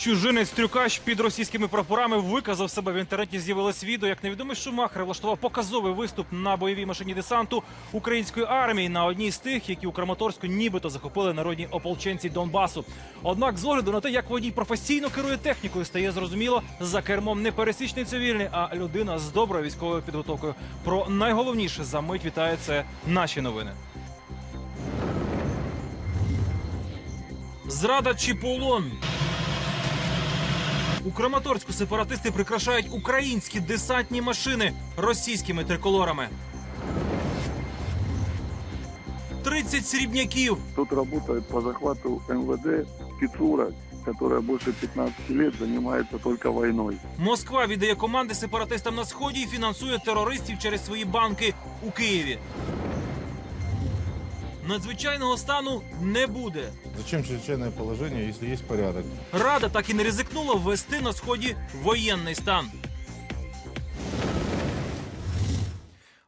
Чужинець трюкач під російськими прапорами виказав себе в інтернеті. З'явилось відео, як невідомий Шумахер влаштував показовий виступ на бойовій машині десанту української армії на одній з тих, які у Краматорську нібито захопили народні ополченці Донбасу. Однак, з огляду на те, як водій професійно керує технікою, стає зрозуміло за кермом не пересічний цивільний, а людина з доброю військовою підготовкою. Про найголовніше за мить вітає це наші новини. Зрада чи полон? У Краматорську сепаратисти прикрашають українські десантні машини російськими триколорами. 30 срібняків. Тут работает по захвату МВД Пицура, которая больше 15 лет занимается только войной. Москва віддає команди сепаратистам на сході і фінансує терористів через свої банки у Києві. Надзвичайного стану не буде. Зачем чрезвычайное положение, если есть порядок? Рада так і не ризикнула ввести на сході воєнний стан.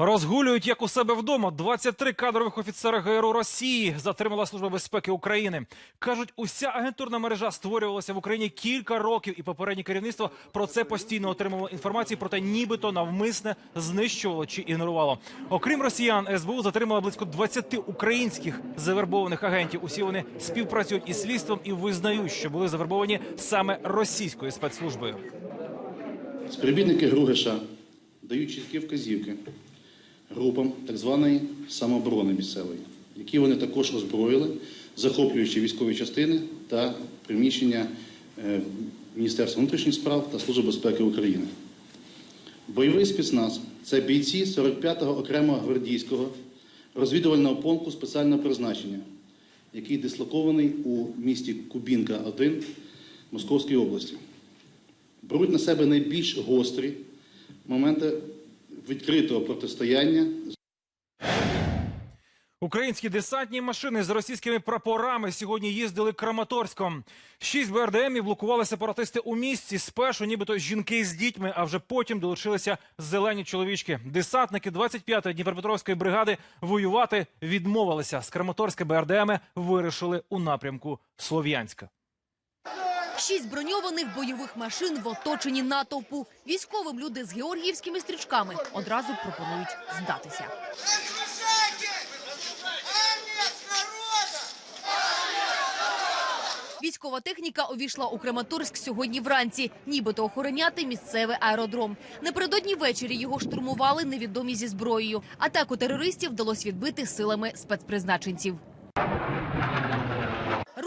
Розгулюють як у себе вдома. 23 кадрових офіцери ГРУ Росії затримала Служба безпеки України. Кажуть, уся агентурна мережа створювалася в Україні кілька років, і попереднє керівництво про це постійно отримувало інформацію, проте нібито навмисне знищувало чи ігнорувало. Окрім росіян, СБУ затримала близько 20 українських завербованих агентів. Усі вони співпрацюють із слідством і визнають, що були завербовані саме російською спецслужбою. Співробітники ГРУГШ дають чіткі вказівки групам так званої самооборони місцевої, які вони також озброїли, захоплюючи військові частини та приміщення е, Міністерства внутрішніх справ та Служби безпеки України. Бойовий спецназ це бійці 45-го окремого гвардійського розвідувального полку спеціального призначення, який дислокований у місті Кубінка 1 Московської області беруть на себе найбільш гострі моменти відкритого протистояння Українські десантні машини з російськими прапорами сьогодні їздили Краматорськом. Шість БРДМів блокували сепаратисти у місті. Спершу, нібито жінки з дітьми, а вже потім долучилися зелені чоловічки. Десантники 25-ї Дніпропетровської бригади воювати відмовилися. З Краматорська БРДМи вирішили у напрямку Слов'янська. Шість броньованих бойових машин в оточенні натовпу. Військовим люди з георгіївськими стрічками одразу пропонують здатися. Військова техніка увійшла у Краматорськ сьогодні вранці, нібито охороняти місцевий аеродром. Напередодні ввечері його штурмували невідомі зі зброєю. Атаку терористів вдалося відбити силами спецпризначенців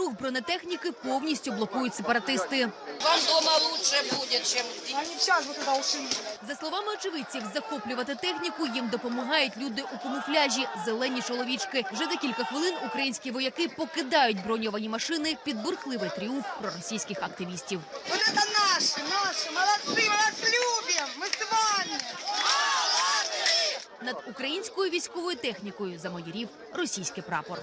Рух бронетехніки повністю блокують сепаратисти. Вам дома лучше будет, чем здесь. Они сейчас бы туда ушли. За словами очевидців, захоплювати техніку їм допомагають люди у камуфляжі, зелені чоловічки. Вже за кілька хвилин українські вояки покидають броньовані машини під бурхливий тріумф проросійських активістів. Вот это наши, наши, молодцы, мы вас любим, мы с вами. Над українською військовою технікою замайорів російський прапор.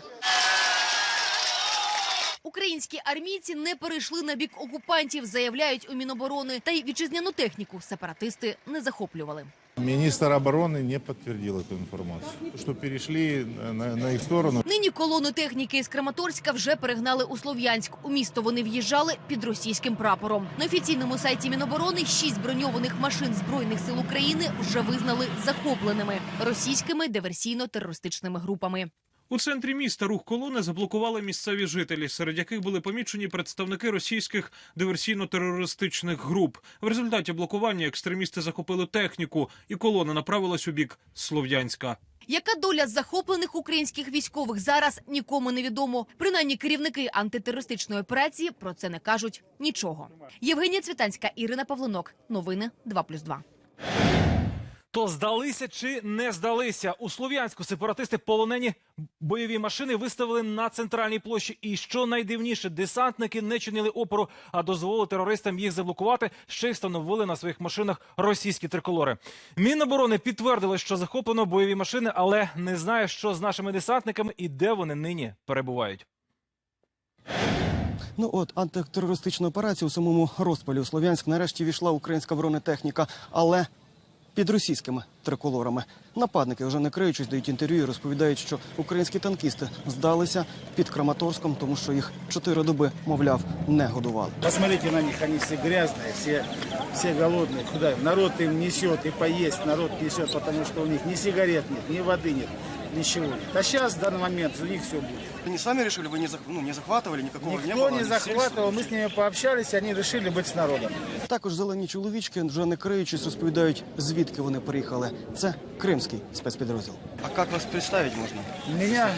Українські армійці не перейшли на бік окупантів, заявляють у Міноборони. Та й вітчизняну техніку сепаратисти не захоплювали. Министр обороны не подтвердил эту информацию, что перешли на, на их сторону. Нині колону техніки із Краматорська вже перегнали у Слов'янськ. У місто вони в'їжджали під російським прапором. На офіційному сайті Міноборони шість броньованих машин збройних сил України вже визнали захопленими російськими диверсійно-терористичними групами. У центрі міста рух колони заблокували місцеві жителі, серед яких були помічені представники російських диверсійно-терористичних груп. В результаті блокування екстремісти захопили техніку, і колона направилась у бік Слов'янська. Яка доля захоплених українських військових зараз нікому не відомо. Принаймні керівники антитерористичної операції про це не кажуть нічого. Євгенія Цвітанська, Ірина Павлинок. Новини 2+,2. То здалися чи не здалися у Слов'янську сепаратисти полонені бойові машини виставили на центральній площі. І що найдивніше, десантники не чинили опору, а дозволили терористам їх заблокувати. Ще й встановили на своїх машинах російські триколори. Міноборони підтвердили, що захоплено бойові машини, але не знає, що з нашими десантниками і де вони нині перебувають. Ну от антитерористичну операцію у самому розпалі у Слов'янськ нарешті війшла українська бронетехніка, але під російськими триколорами. Нападники, вже не криючись, дають інтерв'ю і розповідають, що українські танкісти здалися під Краматорськом, тому що їх чотири доби, мовляв, не годували. Посмотрите на них, они все грязные, все, все голодные. Куда? Народ им несет и поесть, народ несет, потому что у них ни сигарет нет, ни воды нет, ничего нет. А сейчас, в данный момент, у них все будет. Вони самі вирішили, ви не, ну, не захватували, никакого Никто не захватывал, мы с ними пообщались, они решили быть с народом. Також зелені чоловічки, вже не криючись, розповідають, звідки вони приїхали. Це кримський спецпідрозділ. А як вас представити можна? Меня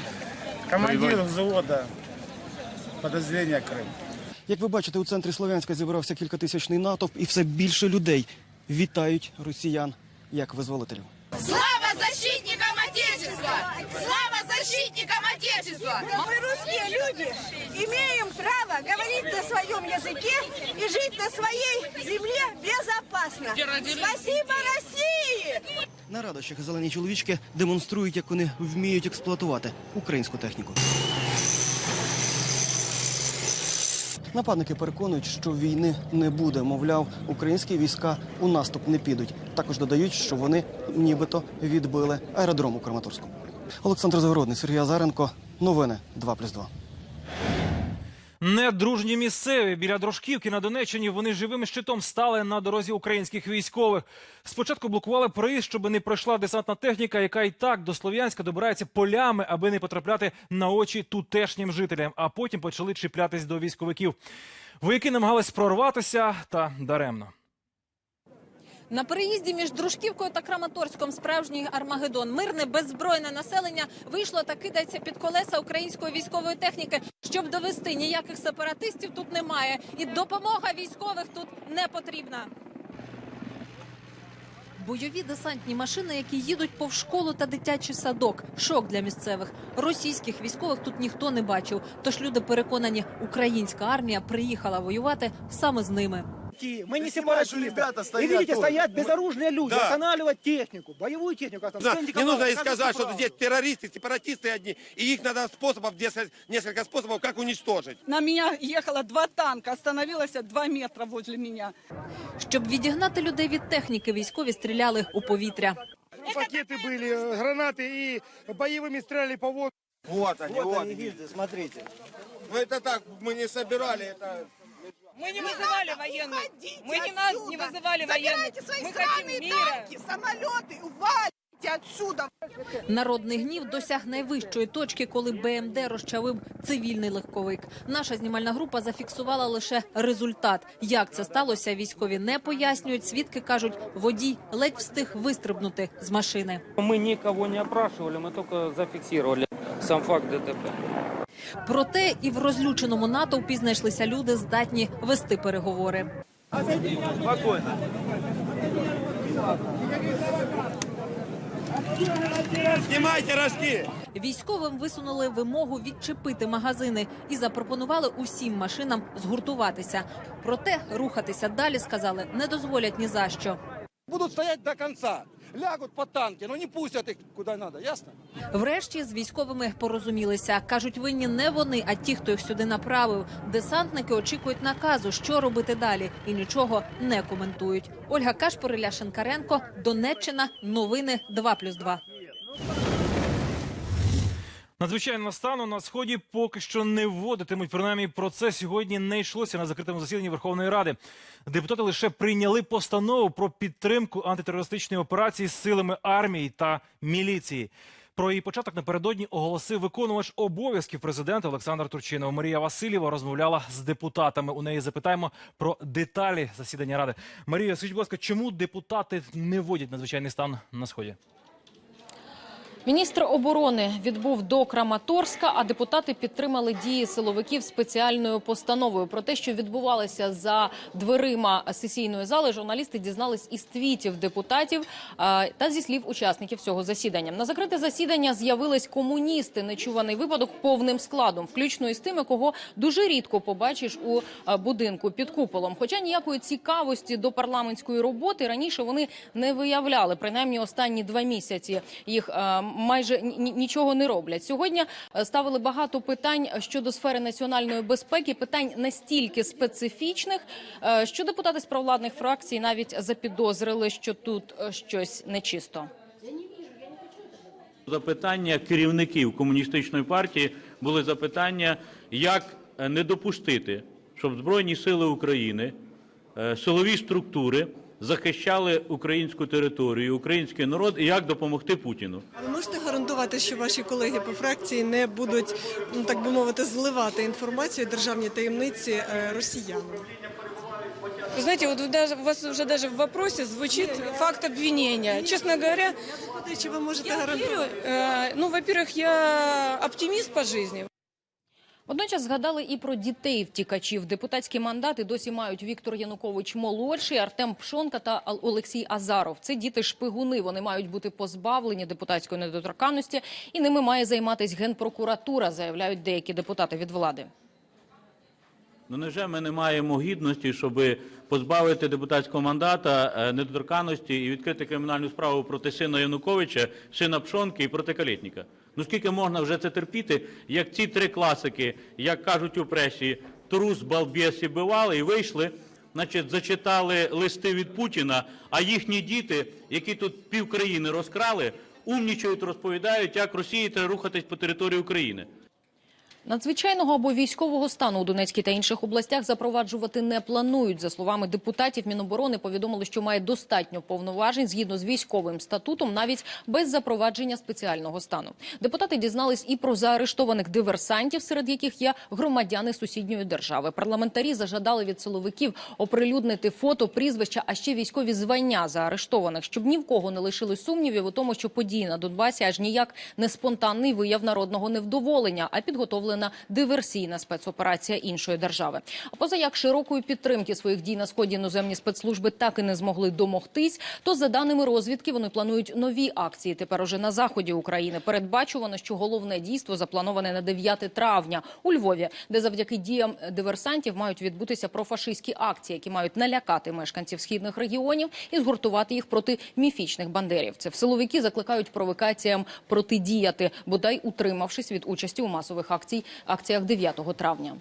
командир взвода подразделения Крым. Як ви бачите, у центрі Слов'янська зібрався кількатисячний натовп, і все більше людей вітають росіян як визволителів. Слава защитникам Отечества! Слава защитникам Отечества! Мы русские люди, имеем право говорить на своем языке и жить на своей земле безопасно. Спасибо России! На радощах зелені чоловічки демонструють, як вони вміють експлуатувати українську техніку. Нападники переконують, що війни не буде. Мовляв, українські війська у наступ не підуть. Також додають, що вони нібито відбили аеродром у Краматорську. Олександр Загородний, Сергій Азаренко. Новини 2+,2. Недружні місцеві біля Дрожківки на Донеччині вони живим щитом стали на дорозі українських військових. Спочатку блокували проїзд, щоб не пройшла десантна техніка, яка і так до Слов'янська добирається полями, аби не потрапляти на очі тутешнім жителям. А потім почали чіплятись до військовиків. Вояки намагались прорватися та даремно. На переїзді між Дружківкою та Краматорськом справжній Армагеддон. Мирне беззбройне населення вийшло та кидається під колеса української військової техніки. Щоб довести ніяких сепаратистів тут немає, і допомога військових тут не потрібна. Бойові десантні машини, які їдуть повз школу та дитячий садок. Шок для місцевих. Російських військових тут ніхто не бачив. Тож люди переконані, українська армія приїхала воювати саме з ними Мы не сепаратисты. И видите, стоят безоружные люди, останавливать технику, боевую технику. Не нужно и сказать, что здесь террористы, сепаратисты одни, и их надо способов, несколько, несколько способов, как уничтожить. На меня ехало два танка, остановилось два метра возле меня. Щоб відігнати людей від техніки, військові стріляли у повітря. Пакеты были, гранаты и боевыми стреляли по воздуху. Вот они, вот, они. смотрите. Ну это так, мы не собирали, это... Мы не вызывали военных. Мы не нас не вызывали военных. Мы хотим мира. самолеты, увалите отсюда. Народний гнів досяг найвищої точки, коли БМД розчавив цивільний легковик. Наша знімальна група зафіксувала лише результат. Як це сталося, військові не пояснюють. Свідки кажуть, водій ледь встиг вистрибнути з машини. Мы никого не опрашивали, мы только зафиксировали сам факт ДТП. Проте і в розлюченому натовпі знайшлися люди, здатні вести переговори. Снимайте рожки! Військовим висунули вимогу відчепити магазини і запропонували усім машинам згуртуватися. Проте рухатися далі сказали не дозволять ні за що. Будут стоять до конца. Лягут по танки, но не пустят их куда надо, ясно? Врешті з військовими порозумілися. кажуть, винні не вони, а ті, хто їх сюди направив. Десантники очікують наказу, що робити далі, і нічого не коментують. Ольга Кашпор, Ілля Шенкаренко, Донеччина. Новини 2+,2. Надзвичайного стану на сході поки що не вводитимуть. Принаймні про це сьогодні не йшлося на закритому засіданні Верховної Ради. Депутати лише прийняли постанову про підтримку антитерористичної операції з силами армії та міліції. Про її початок напередодні оголосив виконувач обов'язків президента Олександр Турчинов. Марія Васильєва розмовляла з депутатами. У неї запитаємо про деталі засідання ради. Марія, скажіть, будь ласка, чому депутати не вводять надзвичайний стан на сході? Міністр оборони відбув до Краматорська, а депутати підтримали дії силовиків спеціальною постановою. Про те, що відбувалося за дверима сесійної зали, журналісти дізнались із твітів депутатів та зі слів учасників цього засідання. На закрите засідання з'явились комуністи. Нечуваний випадок повним складом, включно із тими, кого дуже рідко побачиш у будинку під куполом. Хоча ніякої цікавості до парламентської роботи раніше вони не виявляли. Принаймні останні два місяці їх майже ні- ні- нічого не роблять. Сьогодні е, ставили багато питань щодо сфери національної безпеки, питань настільки специфічних, е, що депутати з провладних фракцій навіть запідозрили, що тут е, щось нечисто. Запитання керівників комуністичної партії були запитання, як не допустити, щоб Збройні сили України, силові структури захищали українську територію, український народ і як допомогти Путіну. А ви можете гарантувати, що ваші колеги по фракції не будуть, ну так би мовити, зливати інформацію державні таємниці е, росіянам? Вы знаете, вот вы даже, у вас уже даже в вопросе звучит факт обвинения. Честно говоря, Чи ви можете я гарантувати? верю, э, ну, во-первых, я оптимист по жизни. Водночас згадали і про дітей втікачів. Депутатські мандати досі мають Віктор Янукович молодший, Артем Пшонка та Олексій Азаров. Це діти шпигуни. Вони мають бути позбавлені депутатської недоторканності, і ними має займатися генпрокуратура, заявляють деякі депутати від влади. Ну невже ми не маємо гідності, щоб позбавити депутатського мандата е, недоторканності і відкрити кримінальну справу проти сина Януковича, сина Пшонки і проти Калєтніка? Ну скільки можна вже це терпіти, як ці три класики, як кажуть у пресі, трус, балбєс і бивали, і вийшли, значить, зачитали листи від Путіна, а їхні діти, які тут півкраїни розкрали, умнічують, розповідають, як Росії треба рухатись по території України. Надзвичайного або військового стану у Донецькій та інших областях запроваджувати не планують. За словами депутатів, Міноборони повідомили, що має достатньо повноважень згідно з військовим статутом, навіть без запровадження спеціального стану. Депутати дізнались і про заарештованих диверсантів, серед яких є громадяни сусідньої держави. Парламентарі зажадали від силовиків оприлюднити фото, прізвища, а ще військові звання заарештованих, щоб ні в кого не лишили сумнівів у тому, що події на Донбасі аж ніяк не спонтанний вияв народного невдоволення, а підготовлена диверсійна спецоперація іншої держави. А поза як широкої підтримки своїх дій на сході іноземні спецслужби так і не змогли домогтись, то за даними розвідки вони планують нові акції тепер уже на заході України. Передбачувано, що головне дійство заплановане на 9 травня у Львові, де завдяки діям диверсантів мають відбутися профашистські акції, які мають налякати мешканців східних регіонів і згуртувати їх проти міфічних бандерівців. Силовики закликають провокаціям протидіяти, бодай утримавшись від участі у масових акцій акціях 9 травня.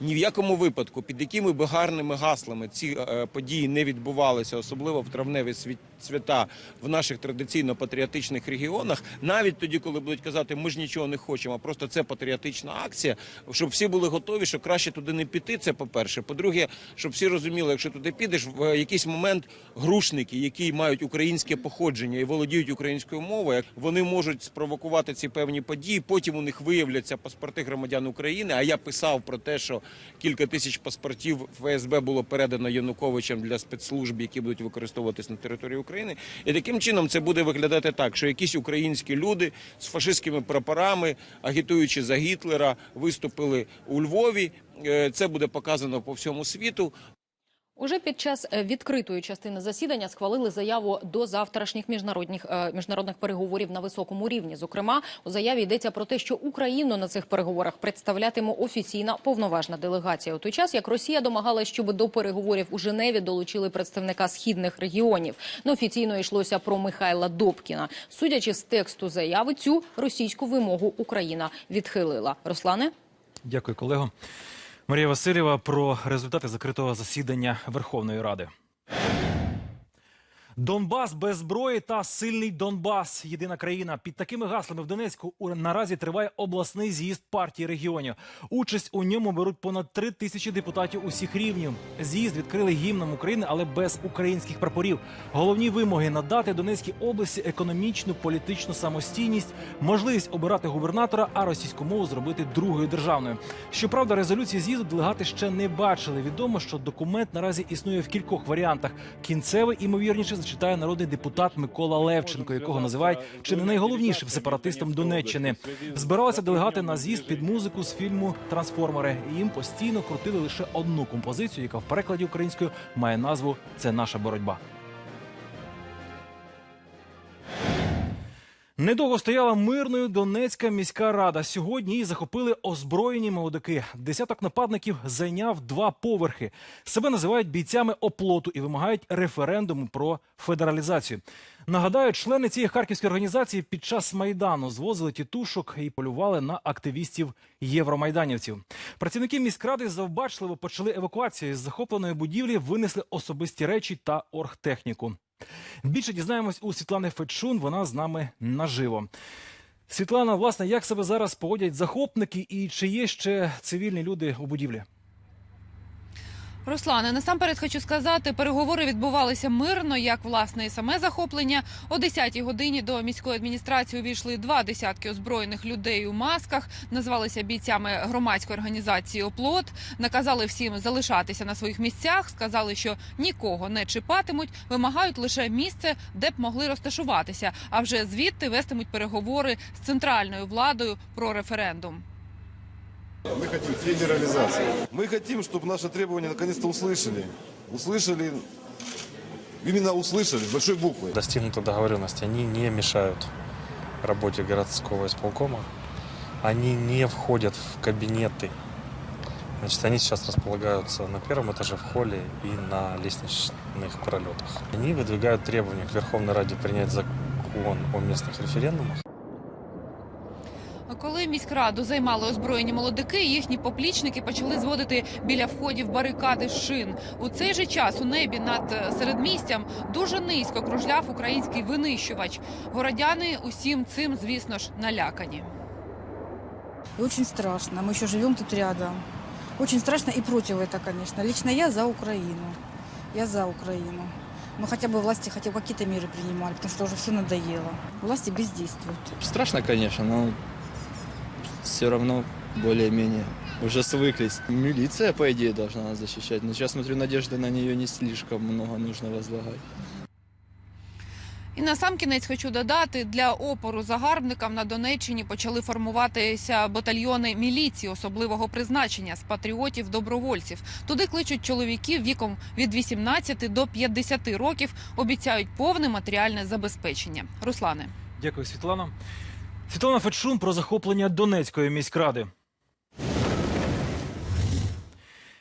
Ні в якому випадку, під якими би гарними гаслами ці е, події не відбувалися, особливо в травневі свята в наших традиційно патріотичних регіонах, навіть тоді, коли будуть казати, ми ж нічого не хочемо, просто це патріотична акція, щоб всі були готові, що краще туди не піти. Це по-перше. По-друге, щоб всі розуміли, якщо туди підеш, в е, якийсь момент грушники, які мають українське походження і володіють українською мовою, вони можуть спровокувати ці певні події. Потім у них виявляться паспорти громадян України. А я писав про те, що кілька тисяч паспортів ФСБ було передано Януковичем для спецслужб, які будуть використовуватись на території України. І таким чином це буде виглядати так, що якісь українські люди з фашистськими прапорами, агітуючи за Гітлера, виступили у Львові. Е, Це буде показано по всьому світу. Уже під час е, відкритої частини засідання схвалили заяву до завтрашніх міжнародних е, міжнародних переговорів на високому рівні. Зокрема, у заяві йдеться про те, що Україну на цих переговорах представлятиме офіційна повноважна делегація. У той час як Росія домагалась, щоб до переговорів у Женеві долучили представника східних регіонів. Неофіційно йшлося про Михайла Добкіна. Судячи з тексту заяви, цю російську вимогу Україна відхилила. Руслане. Дякую, колего. Марія Васильєва про результати закритого засідання Верховної Ради. Донбас без зброї та сильний Донбас. Єдина країна під такими гаслами в Донецьку наразі триває обласний з'їзд партії регіонів. Участь у ньому беруть понад три тисячі депутатів усіх рівнів. З'їзд відкрили гімном України, але без українських прапорів. Головні вимоги надати Донецькій області економічну політичну самостійність, можливість обирати губернатора, а російську мову зробити другою державною. Щоправда, резолюції з'їзду делегати ще не бачили. Відомо, що документ наразі існує в кількох варіантах. Кінцевий, імовірніше, зачитає народний депутат Микола Левченко, якого називають чи не найголовнішим сепаратистом Донеччини. Збиралися делегати на з'їзд під музику з фільму Трансформери. І їм постійно крутили лише одну композицію, яка в перекладі українською має назву Це наша боротьба. Недовго стояла мирною Донецька міська рада. Сьогодні її захопили озброєні молодики. Десяток нападників зайняв два поверхи. Себе називають бійцями оплоту і вимагають референдуму про федералізацію. Нагадаю, члени цієї харківської організації під час майдану звозили тітушок і полювали на активістів євромайданівців. Працівники міськради завбачливо почали евакуацію з захопленої будівлі, винесли особисті речі та оргтехніку. Більше дізнаємось у Світлани Федшун. Вона з нами наживо. Світлана, власне, як себе зараз поводять захопники, і чи є ще цивільні люди у будівлі? Руслане, насамперед хочу сказати, переговори відбувалися мирно, як власне і саме захоплення. О 10-й годині до міської адміністрації увійшли два десятки озброєних людей у масках, назвалися бійцями громадської організації Оплот, наказали всім залишатися на своїх місцях, сказали, що нікого не чіпатимуть, вимагають лише місце, де б могли розташуватися. А вже звідти вестимуть переговори з центральною владою про референдум. Мы хотим федерализации. Мы хотим, чтобы наши требования наконец-то услышали. Услышали, именно услышали, с большой буквы. Достигнуты договоренности, они не мешают работе городского исполкома. Они не входят в кабинеты. Значит, они сейчас располагаются на первом этаже в холле и на лестничных пролетах. Они выдвигают требования к Верховной Раде принять закон о местных референдумах. Коли міськраду займали озброєні молодики, їхні поплічники почали зводити біля входів барикади з шин. У цей же час у небі над е, середмістям дуже низько кружляв український винищувач. Городяни усім цим, звісно ж, налякані. И очень страшно. Мы еще живем тут рядом. Очень страшно и против это, конечно. Лично я за Украину. Я за Украину. Но хотя бы власти хотя бы какие-то меры принимали, потому что уже все надоело. Власти бездействуют. Страшно, конечно, но все равно более-менее уже свыклись. Милиция, по идее, должна нас защищать. Но сейчас, смотрю, надежды на нее не слишком много нужно возлагать. І на сам кінець хочу додати, для опору загарбникам на Донеччині почали формуватися батальйони міліції особливого призначення з патріотів добровольців. Туди кличуть чоловіків віком від 18 до 50 років. Обіцяють повне матеріальне забезпечення. Руслане. Дякую, Світлана. Світлана Федшун про захоплення Донецької міськради.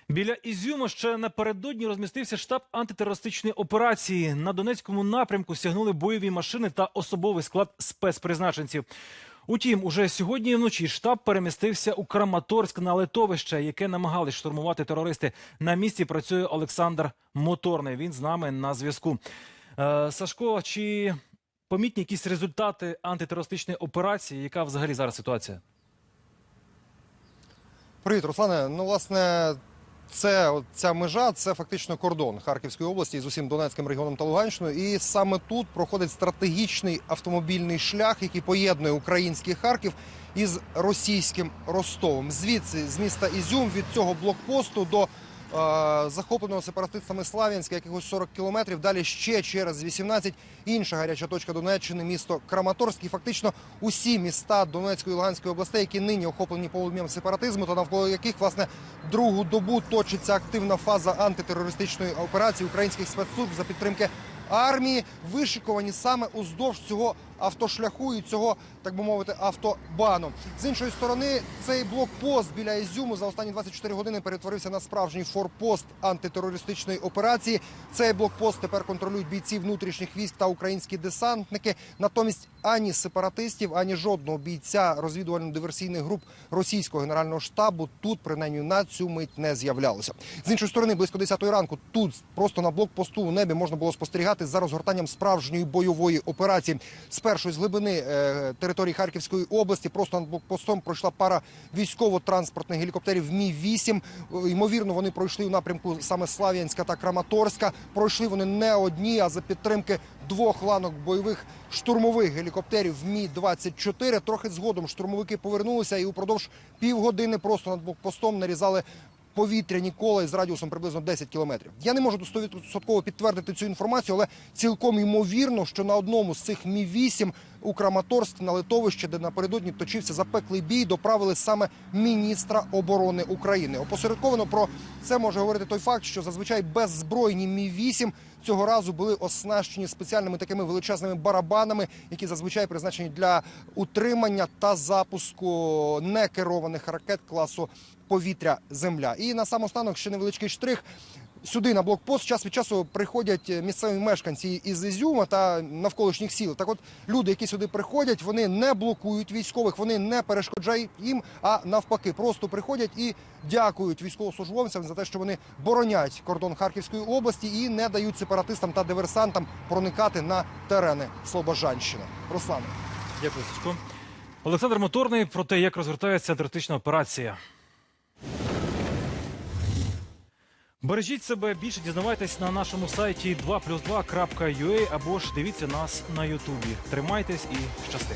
Біля Ізюма ще напередодні розмістився штаб антитерористичної операції. На Донецькому напрямку стягнули бойові машини та особовий склад спецпризначенців. Утім, уже сьогодні вночі штаб перемістився у Краматорськ на литовище, яке намагались штурмувати терористи. На місці працює Олександр Моторний. Він з нами на зв'язку. Е, Сашко, чи помітні якісь результати антитерористичної операції? Яка взагалі зараз ситуація? Привіт, Руслане. Ну, власне, це ця межа, це фактично кордон Харківської області з усім Донецьким регіоном та Луганщиною. І саме тут проходить стратегічний автомобільний шлях, який поєднує український Харків із російським Ростовом. Звідси з міста Ізюм від цього блокпосту до захопленого сепаратистами Слав'янська, якихось 40 кілометрів. Далі ще через 18 інша гаряча точка Донеччини, місто Краматорськ. І фактично усі міста Донецької і Луганської областей, які нині охоплені полум'ям сепаратизму, та навколо яких власне другу добу точиться активна фаза антитерористичної операції українських спецслужб за підтримки армії, вишиковані саме уздовж цього автошляху і цього, так би мовити, автобану. З іншої сторони, цей блокпост біля Ізюму за останні 24 години перетворився на справжній форпост антитерористичної операції. Цей блокпост тепер контролюють бійці внутрішніх військ та українські десантники. Натомість ані сепаратистів, ані жодного бійця розвідувально-диверсійних груп російського генерального штабу тут принаймні на цю мить не з'являлося. З іншої сторони, близько 10 ранку, тут просто на блокпосту у небі можна було спостерігати за розгортанням справжньої бойової операції. Спершу з глибини е, території Харківської області. Просто над блокпостом пройшла пара військово-транспортних гелікоптерів Мі 8 Ймовірно, вони пройшли у напрямку саме Слав'янська та Краматорська. Пройшли вони не одні, а за підтримки двох ланок бойових штурмових гелікоптерів Мі 24 Трохи згодом штурмовики повернулися і упродовж півгодини просто над блокпостом нарізали повітряні кола з радіусом приблизно 10 кілометрів. Я не можу 100% підтвердити цю інформацію, але цілком ймовірно, що на одному з цих мі 8 у Краматорськ на литовище, де напередодні точився запеклий бій, доправили саме міністра оборони України. Опосередковано про це може говорити той факт, що зазвичай беззбройні мі 8 цього разу були оснащені спеціальними такими величезними барабанами, які зазвичай призначені для утримання та запуску некерованих ракет класу повітря Земля. І на самостанок ще невеличкий штрих. Сюди на блокпост час від часу приходять місцеві мешканці із Ізюма та навколишніх сіл. Так от люди, які сюди приходять, вони не блокують військових, вони не перешкоджають їм, а навпаки, просто приходять і дякують військовослужбовцям за те, що вони боронять кордон Харківської області і не дають сепаратистам та диверсантам проникати на терени Слобожанщини. Руслане. Дякую, Сашко. Олександр Моторний про те, як розвертається антитерористична операція. Бережіть себе більше дізнавайтесь на нашому сайті 2plus2.ua або ж дивіться нас на Ютубі. Тримайтесь і щасти.